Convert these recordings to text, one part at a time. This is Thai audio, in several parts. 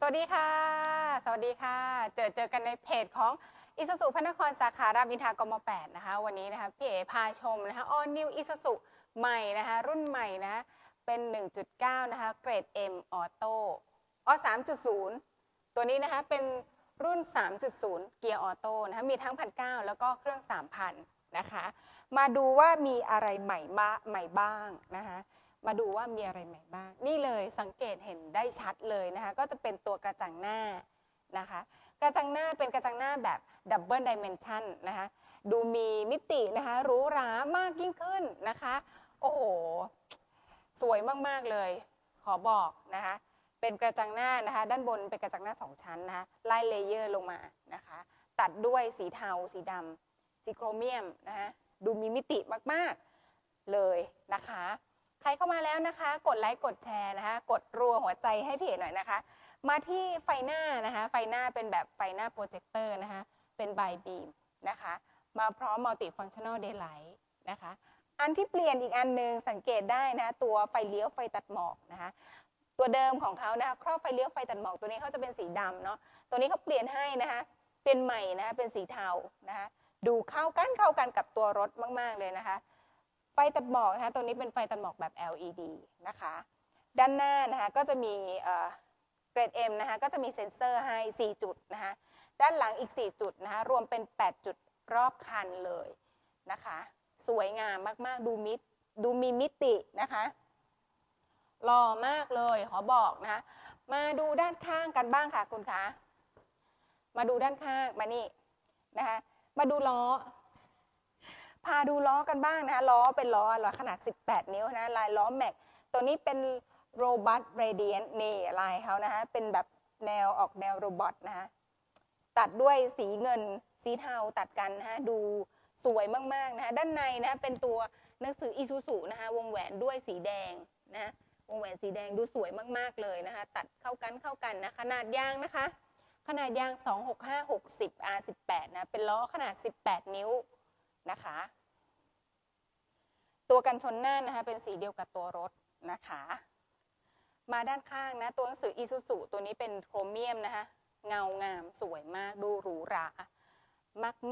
สวัสดีค่ะ สวัสดีค่ะ เจอเจอกันในเพจของอิสสุพระนครสาขารามอินทากม 8 นะคะ วันนี้นะคะพี่เอพาชมนะคะออนิวอิสสุใหม่นะคะ รุ่นใหม่นะ เป็น 1.9 นะคะ เกรด M ออโต้ออ3.0 ตัวนี้นะคะเป็นรุ่น 3.0 เกียร์ออโต้นะคะ มีทั้ง 1,900 แล้วก็เครื่อง 3,000 นะคะ มาดูว่ามีอะไรใหม่บ้าใหม่บ้างนะคะ มาดูว่ามีอะไรใหม่บ้าง นี่เลยสังเกตเห็นได้ชัดเลยนะคะ ก็จะเป็นตัวกระจังหน้านะคะ กระจังหน้าเป็นกระจังหน้าแบบดับเบิลดิเมนชันนะคะ ดูมีมิตินะคะหรูหรามากยิ่งขึ้นนะคะ โอ้โห สวยมาก ๆ เลย ขอบอกนะคะ เป็นกระจังหน้านะคะ ด้านบนเป็นกระจังหน้าสองชั้นนะคะไล่เลเยอร์ลงมานะคะ ตัดด้วยสีเทา สีดำสีโครเมียมนะคะ ดูมีมิติมาก ๆ เลยนะคะ ครเข้ามาแล้วนะคะ กดไลค์กดแชร์นะคะ กดรัวหัวใจให้เพจหน่อยนะคะ มาที่ไฟหน้านะคะ ไฟหน้าเป็นแบบไฟหน้าโปรเจคเตอร์นะคะ เป็นไบบีมนะคะ มาพร้อมมัลติฟังชั่น a ลเดย์ไลท์นะคะ อันที่เปลี่ยนอีกอันหนึ่งสังเกตได้นะ ตัวไฟเลี้ยวไฟตัดหมอกนะคะ ตัวเดิมของเขานะคะครอบไฟเลี้ยวไฟตัดหมอกตัวนี้เขาจะเป็นสีดำเนาะ ตัวนี้เขาเปลี่ยนให้นะคะ เป็นใหม่นะคะ เป็นสีเทานะคะ ดูเข้ากันเข้ากันกับตัวรถมาก ๆเลยนะคะ ไฟตัดหมอกนะคะตัวนี้เป็นไฟตัดหมอกแบบ LED นะคะ ด้านหน้านะคะก็จะมีเกรด M นะคะก็จะมีเซ็นเซอร์ให้ 4 จุดนะคะด้านหลังอีก 4 จุดนะคะรวมเป็น 8 จุดรอบคันเลยนะคะ สวยงามมากๆ ดูมิดดูมีมิตินะคะหล่อมากเลยขอบอกนะคะมาดูด้านข้างกันบ้างค่ะคุณคะมาดูด้านข้างมานี่นะคะมาดูล้อ พาดูล้อกันบ้างนะคะล้อเป็นล้อล้อขนาด 18 นิ้วนะลายล้อแม็กตัวนี้เป็นโรบัสเรเดียนนี่ลายเขานะคะเป็นแบบแนวออกแนวโรบอทนะคะตัดด้วยสีเงินสีเทาตัดกันนะคะดูสวยมากๆนะคะด้านในนะคะเป็นตัวหนังสืออีซูซูนะคะวงแหวนด้วยสีแดงนะวงแหวนสีแดงดูสวยมากๆเลยนะคะ ตัดเข้ากันเข้ากันนะขนาดยางนะคะ ขนาดยาง 265 60 R18 นะเป็นล้อขนาด 18 นิ้วนะคะ ตัวกันชนหน้านะคะเป็นสีเดียวกับตัวรถนะคะ มาด้านข้างนะตัวหนังสืออีซูซูตัวนี้เป็นโครเมียมนะคะเงางามสวยมากดูหรูหรา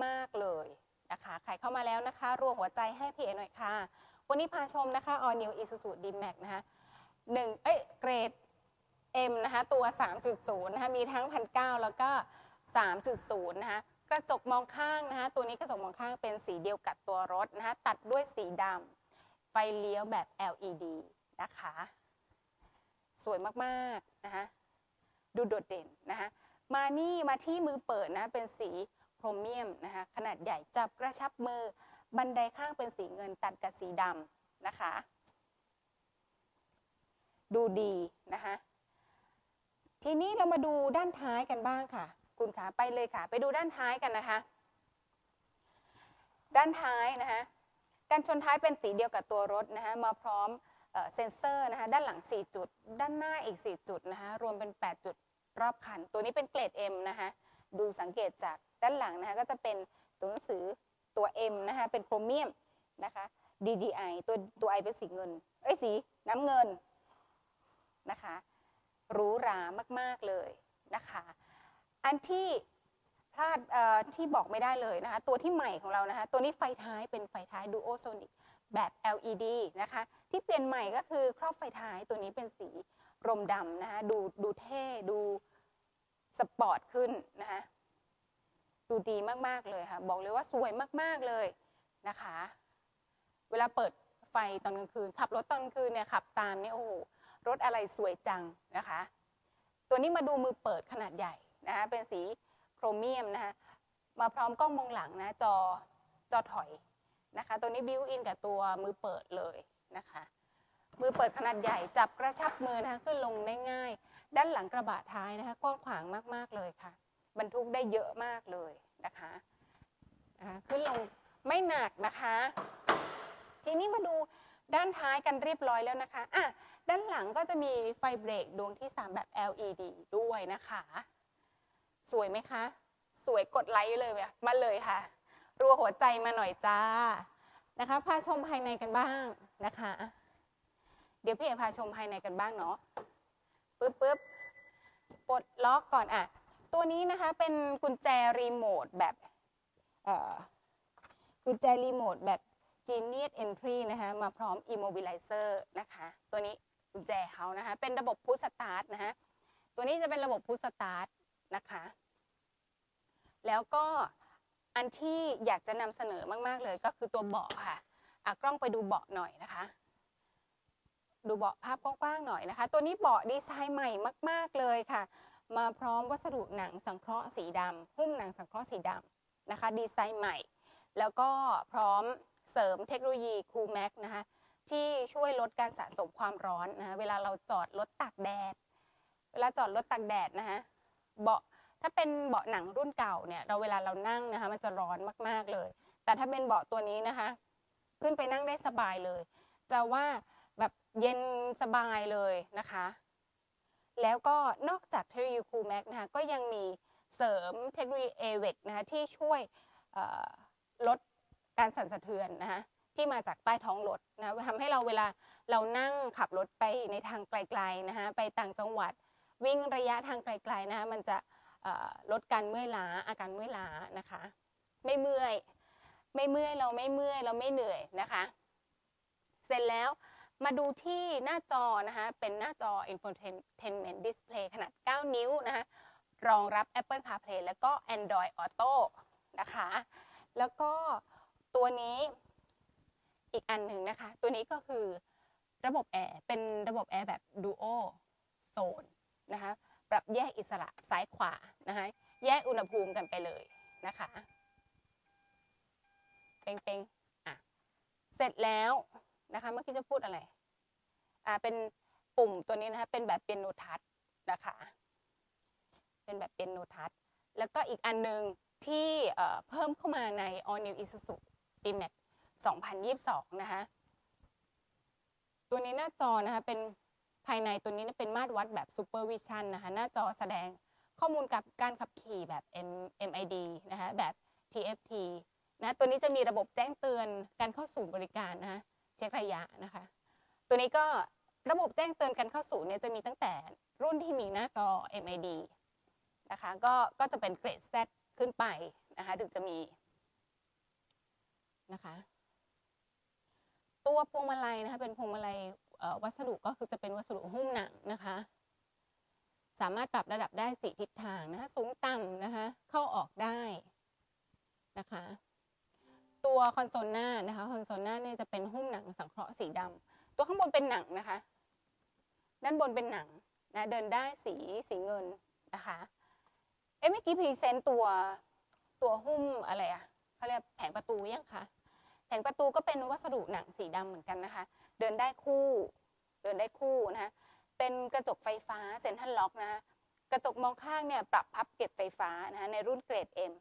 มาก ๆ เลยนะคะใครเข้ามาแล้วนะคะรัวหัวใจให้เพจหน่อยค่ะ วันนี้พาชมนะคะ All New Isuzu D-Max นะคะหนึ่งเอ้ยเกรด M นะคะตัว 3.0 นะคะมีทั้ง 1,900 แล้วก็ 3.0 นะคะกระจกมองข้างนะคะตัวนี้กระจกมองข้างเป็นสีเดียวกับตัวรถนะคะตัดด้วยสีดำ ไฟเลี้ยวแบบ LED นะคะ สวยมากๆนะคะดูโดดเด่นนะคะมานี่มาที่มือเปิดนะเป็นสีโครเมียมนะคะขนาดใหญ่จับกระชับมือ บันไดข้างเป็นสีเงินตัดกับสีดำนะคะ ดูดีนะคะทีนี้เรามาดูด้านท้ายกันบ้างค่ะ คุณขาไปเลยค่ะ ไปดูด้านท้ายกันนะคะ ด้านท้ายนะคะ การชนท้ายเป็นสีเดียวกับตัวรถนะคะมาพร้อมเซนเซอร์นะคะด้านหลัง 4 จุด ด้านหน้าอีก 4 จุดนะคะรวมเป็น 8 จุดรอบคัน ตัวนี้เป็นเกรด M นะคะดูสังเกตจากด้านหลังนะคะก็จะเป็นตัวหนังสือตัว M นะคะเป็นโครเมียมนะคะ DDI ตัวตัว I เป็นสีเงินเอ้ยสีน้ำเงินนะคะหรูหรามาก ๆ เลยนะคะ อันที่ พลาดที่บอกไม่ได้เลยนะคะ ตัวที่ใหม่ของเรานะคะ ตัวนี้ไฟท้ายเป็นไฟท้ายดูโอโซนิกแบบ LED นะคะ ที่เปลี่ยนใหม่ก็คือครอบไฟท้ายตัวนี้เป็นสีรมดำนะคะ ดูดูเท่ ดูสปอร์ตขึ้นนะคะ ดูดีมาก ๆ เลยค่ะ บอกเลยว่าสวยมาก ๆ เลยนะคะ เวลาเปิดไฟตอนกลางคืน ขับรถตอนกลางคืนเนี่ยขับตามเนี่ยโอ้โห รถอะไรสวยจังนะคะ ตัวนี้มาดูมือเปิดขนาดใหญ่นะคะ เป็นสี รเมียมนะคะมาพร้อมกล้องมองหลังนะจอจอถอยนะคะตัวนี้บิวอินกับตัวมือเปิดเลยนะคะมือเปิดขนาดใหญ่จับกระชับมือนะคะขึ้นลงได้ง่าย ด้านหลังกระบะท้ายนะคะกว้างขวางมากๆเลยค่ะ บรรทุกได้เยอะมากเลยนะคะนะคะขึ้นลงไม่หนักนะคะ ทีนี้มาดูด้านท้ายกันเรียบร้อยแล้วนะคะอะด้านหลังก็จะมีไฟเบรกดวงที่ 3 แบบ LED ด้วยนะคะ สวยไหมคะ สวยกดไลค์เลยมาเลยค่ะ รัวหัวใจมาหน่อยจ้านะคะพาชมภายในกันบ้างนะคะ เดี๋ยวพี่เอพาชมภายในกันบ้างเนาะปึ๊บปึ๊บปรดล็อกก่อนอะ ตัวนี้นะคะเป็นกุญแจรีโมทแบบกุญแจรีโมทแบบ Genius Entry นะคะมาพร้อม Immobilizer นะคะ ตัวนี้กุญแจเขานะคะ เป็นระบบพุชสตาร์ทนะคะตัวนี้จะเป็นระบบพุชสตาร์ท นะคะ แล้วก็อันที่อยากจะนำเสนอมาก ๆ เลยก็คือตัวเบาะค่ะอะกล้องไปดูเบาะหน่อยนะคะ ดูเบาะภาพกว้างๆหน่อยนะคะ ตัวนี้เบาะดีไซน์ใหม่มาก ๆ เลยค่ะ มาพร้อมวัสดุหนังสังเคราะห์สีดำหุ้มหนังสังเคราะห์สีดำนะคะ ดีไซน์ใหม่ แล้วก็พร้อมเสริมเทคโนโลยี Cool Max นะคะที่ช่วยลดการสะสมความร้อนนะคะเวลาเราจอดรถตากแดด เวลาจอดรถตากแดดนะคะ เบาะถ้าเป็นเบาะหนังรุ่นเก่าเนี่ยเราเวลาเรานั่งนะคะมันจะร้อนมากๆเลย แต่ถ้าเป็นเบาะตัวนี้นะคะ ขึ้นไปนั่งได้สบายเลย จะว่าแบบเย็นสบายเลยนะคะ แล้วก็นอกจากเทคโนโลยี Cool Max นะคะก็ยังมีเสริมเทคโนโลยี AVEC นะคะที่ช่วยลดการสั่นสะเทือนนะคะที่มาจากใต้ท้องรถนะทำให้เราเวลาเรานั่งขับรถไปในทางไกลๆนะคะไปต่างจังหวัด วิ่งระยะทางไกลๆนะคะมันจะลดการเมื่อยล้าอาการเมื่อยล้านะคะ ไม่เมื่อยไม่เมื่อยเราไม่เมื่อยเราไม่เหนื่อยนะคะ เสร็จแล้วมาดูที่หน้าจอนะคะเป็นหน้าจอ infotainment display ขนาด 9 นิ้วนะคะรองรับ Apple CarPlay แล้วก็ Android Auto นะคะ แล้วก็ตัวนี้อีกอันหนึ่งนะคะ ตัวนี้ก็คือระบบแอร์เป็นระบบแอร์แบบ Duo Zone นะคะ ปรับแยกอิสระซ้ายขวานะคะ แยกอุณหภูมิกันไปเลยนะคะเป่งๆอะเสร็จแล้วนะคะ เมื่อกี้จะพูดอะไร อ่า เป็นปุ่มตัวนี้นะคะ เป็นแบบเปียโนทัชนะคะ เป็นแบบเปียโนทัชแล้วก็อีกอันหนึ่งที่เอ่อเพิ่มเข้ามาใน All New Isuzu D-Max 2022 นะคะ ตัวนี้หน้าจอนะคะเป็น ภายในตัวนี้เป็นมาตรวัดแบบ Supervision นะคะ หน้าจอแสดงข้อมูลกับการขับขี่แบบ M MID นะคะแบบ TFT นะตัวนี้จะมีระบบแจ้งเตือนการเข้าสู่บริการนะคะเช็คระยะนะคะ ตัวนี้ก็ระบบแจ้งเตือนการเข้าสู่เนี่ยจะมีตั้งแต่รุ่นที่มีหน้าจอ MID นะคะก็ก็จะเป็นเกรด Z ขึ้นไปนะคะถึงจะมีนะคะตัวพวงมาลัยนะคะเป็นพวงมาลัย วัสดุก็คือจะเป็นวัสดุหุ้มหนังนะคะ สามารถปรับระดับได้สี่ทิศทางนะคะสูงต่ำนะคะ เข้าออกได้นะคะ ตัวคอนโซลหน้านะคะคอนโซลหน้าเนี่ยจะเป็นหุ้มหนังสังเคราะห์สีดำตัวข้างบนเป็นหนังนะคะ ด้านบนเป็นหนังนะเดินได้สีสีเงินนะคะเอ๊ะเมื่อกี้พรีเซนต์ตัวตัวหุ้มอะไรอะเขาเรียกแผงประตูยังคะแผงประตูก็เป็นวัสดุหนังสีดำเหมือนกันนะคะ เดินได้คู่ เดินได้คู่นะคะเป็นกระจกไฟฟ้าเซ็นทรัลล็อกนะคะกระจกมองข้างเนี่ยปรับพับเก็บไฟฟ้านะคะในรุ่นเกรด M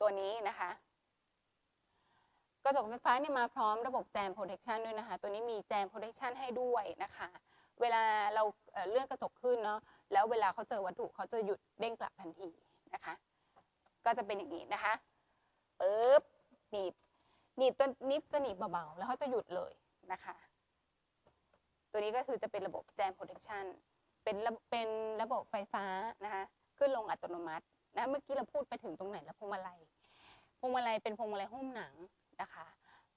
ตัวนี้นะคะ กระจกไฟฟ้าเนี่ยมาพร้อมระบบแจม protection ด้วยนะคะ ตัวนี้มีแจม protection ให้ด้วยนะคะ เวลาเราเอ่อเลื่อนกระจกขึ้นเนาะแล้วเวลาเขาเจอวัตถุเขาจะหยุดเด้งกลับทันทีนะคะ ก็จะเป็นอย่างนี้นะคะปึ๊บหนีบหนีบตัวนิบจะหนีบเบาๆแล้วเขาจะหยุดเลยนะคะ ตัวนี้ก็คือจะเป็นระบบแจม protection เป็นเป็นระบบไฟฟ้านะคะขึ้นลงอัตโนมัตินะเมื่อกี้เราพูดไปถึงตรงไหนแล้วพวงมาลัยพวงมาลัยเป็นพวงมาลัยหุ้มหนังนะคะ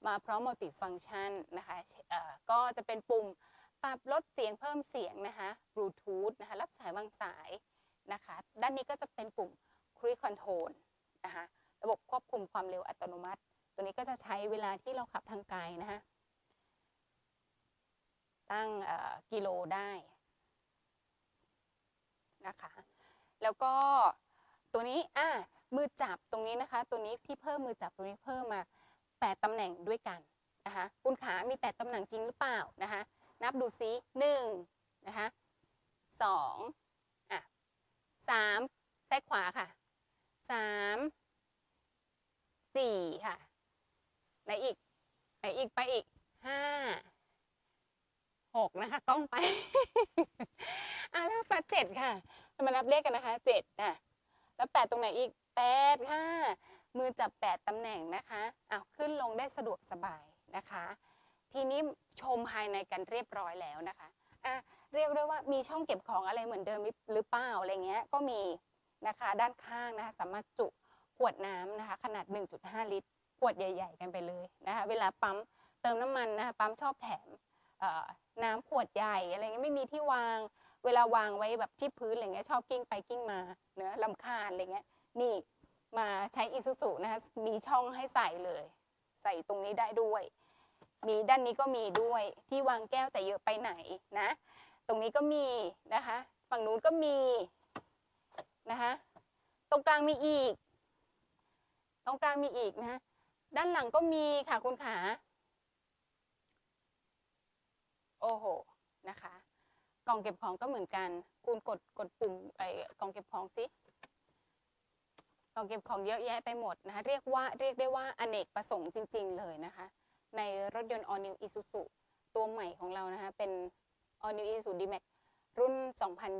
มาพร้อมมัลติฟังชันนะคะเอ่อก็จะเป็นปุ่มปรับลดเสียงเพิ่มเสียงนะคะบลูทูธนะคะรับสายวางสายนะคะด้านนี้ก็จะเป็นปุ่ม Cruise Control นะคะระบบควบคุมความเร็วอัตโนมัติ ตัวนี้ก็จะใช้เวลาที่เราขับทางไกลนะคะ ตั้งกิโลได้นะคะ แล้วก็ตัวนี้อ่ามือจับตรงนี้นะคะ ตัวนี้ที่เพิ่มมือจับตรงนี้เพิ่มมาแปดตำแหน่งด้วยกันนะคะคุณขา มีแปดตำแหน่งจริงหรือเปล่านะคะ นับดูซิหนึ่งนะคะสองอะสามซ้ายขวาค่ะสามสี่ค่ะไหนอีกไหนอีกไปอีกห้าหกนะคะกล้องไป อะแล้วแปดเจ็ด ค่ะมานับเลขกันนะคะเจ็ดอะแล้วแปดตรงไหนอีกแปดค่ะมือจับแปดตำแหน่งนะคะอ้าวขึ้นลงได้สะดวกสบายนะคะ ทีนี้ชมภายในกันเรียบร้อยแล้วนะคะอะเรียกได้ว่ามีช่องเก็บของอะไรเหมือนเดิมหรือเปล่าอะไรเงี้ยก็มีนะคะด้านข้างนะคะสามารถจุขวดน้ำนะคะขนาด 1.5 ลิตรขวดใหญ่ ๆ กันไปเลยนะคะเวลาปั๊มเติมน้ำมันนะคะปั๊มชอบแถมน้ำขวดใหญ่อะไรเงี้ยไม่มีที่วาง เวลาวางไว้แบบที่พื้นอะไรเงี้ยชอบกิ้งไปกิ้งมาเนื้อลำคาญอะไรเงี้ยนี่มาใช้อีซูซูนะคะมีช่องให้ใส่เลย ใส่ตรงนี้ได้ด้วย มีด้านนี้ก็มีด้วยที่วางแก้วจะเยอะไปไหนนะ ตรงนี้ก็มีนะคะ ฝั่งนู้นก็มีนะคะตรงกลางมีอีก ตรงกลางมีอีกนะด้านหลังก็มีค่ะคุณขา โอ้โห นะคะ กล่องเก็บของก็เหมือนกัน คุณกดกดปุ่มไอ้กล่องเก็บของสิกล่องเก็บของเยอะแยะไปหมดนะคะเรียกว่าเรียกได้ว่าอเนกประสงค์จริง ๆ เลยนะคะ ในรถยนต์ All New Isuzu ตัวใหม่ของเรานะคะเป็น All New Isuzu D-Max รุ่น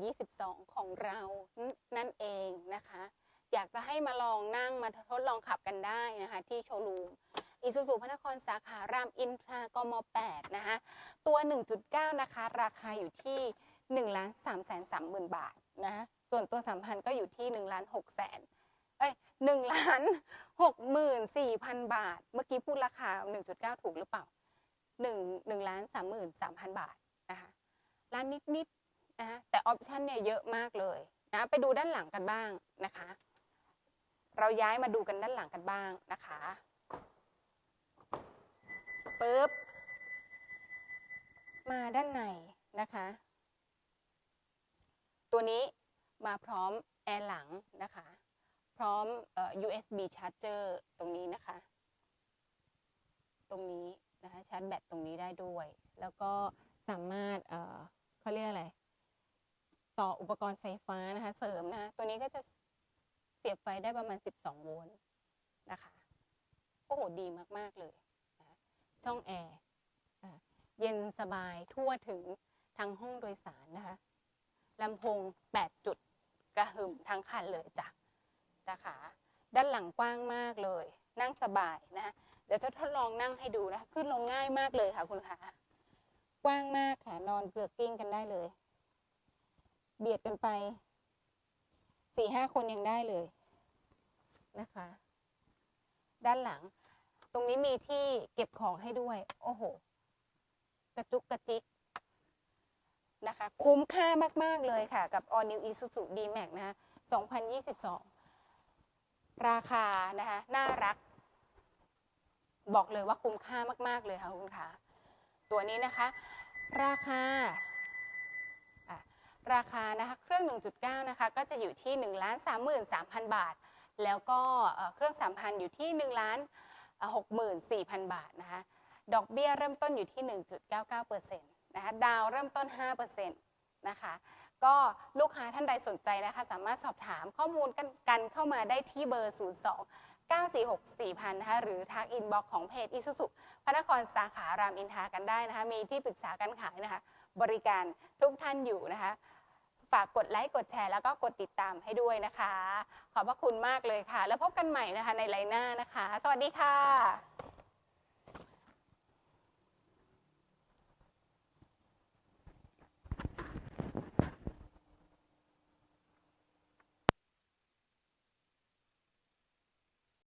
2022 ของเรานั่นเองนะคะ อยากจะให้มาลองนั่งมาทดลองขับกันได้นะคะ ที่โชว์รูม อิซูซูพระนครสาขารามอินทรากม 8 นะคะ ตัว 1.9 นะคะ ราคาอยู่ที่1ล้าน3แสน3หมื่นบาทนะ ส่วนตัวสัมพันธ์ก็อยู่ที่1ล้าน6แสนเอ้ย1ล้าน6หมื่น4พันบาท เมื่อกี้พูดราคา 1.9 ถูกหรือเปล่า1 1ล้าน3หมื่น3พันบาทนะคะร้านนิดๆนะคะแต่ออปชันเนี่ยเยอะมากเลยนะไปดูด้านหลังกันบ้างนะคะ เราย้ายมาดูกันด้านหลังกันบ้างนะคะ ปึ๊บ มาด้านในนะคะ ตัวนี้มาพร้อมแอร์หลังนะคะ พร้อมออ USB charger ตรงนี้นะคะ ตรงนี้นะคะชาร์จแบตตรงนี้ได้ด้วย แล้วก็สามารถเเขาเรียกอะไร ต่ออุปกรณ์ไฟฟ้านะคะ เสริมนะะตัวนี้ก็จะเสียบไฟได้ประมาณ 12 โวลต์นะคะ โอ้โห ดีมาก ๆ เลย ช่องแอร์เย็นสบายทั่วถึงทั้งห้องโดยสารนะคะลำโพง 8 จุดกระหึ่มทั้งคันเลยจ้ะนะคะด้านหลังกว้างมากเลย นั่งสบายนะคะเดี๋ยวจะทดลองนั่งให้ดูนะ ขึ้นลงง่ายมากเลยค่ะคุณคะกว้างมากค่ะ นอนเกลือกกิ้งกันได้เลย เบียดกันไปสี่ห้าคนยังได้เลยนะคะ ด้านหลัง ตรงนี้มีที่เก็บของให้ด้วย โอ้โห กระจุกกระจิกนะคะ คุ้มค่ามาก ๆ เลยค่ะ กับ All New Isuzu D-Max นะ 2022 ราคานะคะ น่ารัก บอกเลยว่าคุ้มค่ามาก ๆ เลยค่ะคุณคะตัวนี้นะคะ ราคาราคานะคะ เครื่อง 1.9 นะคะ ก็จะอยู่ที่ 1 3 3 0 0 0 บาท แล้วก็เอ่อเครื่อง 3,000 อยู่ที่1ล้าน 64,000 บาทนะคะดอกเบี้ยเริ่มต้นอยู่ที่ 1.99%นะคะดาวเริ่มต้น 5%นะคะก็ลูกค้าท่านใดสนใจนะคะสามารถสอบถามข้อมูลกันกันเข้ามาได้ที่เบอร์ 02 946 4000นะคะหรือทักอินบ็อกของเพจอิสุสุพระนครสาขารามอินทากันได้นะคะมีที่ปรึกษาการขายนะคะบริการทุกท่านอยู่นะคะ ฝากกดไลค์กดแชร์แล้วก็กดติดตามให้ด้วยนะคะ ขอบพระคุณมากเลยค่ะ แล้วพบกันใหม่นะคะในไลน์หน้านะคะ สวัสดีค่ะ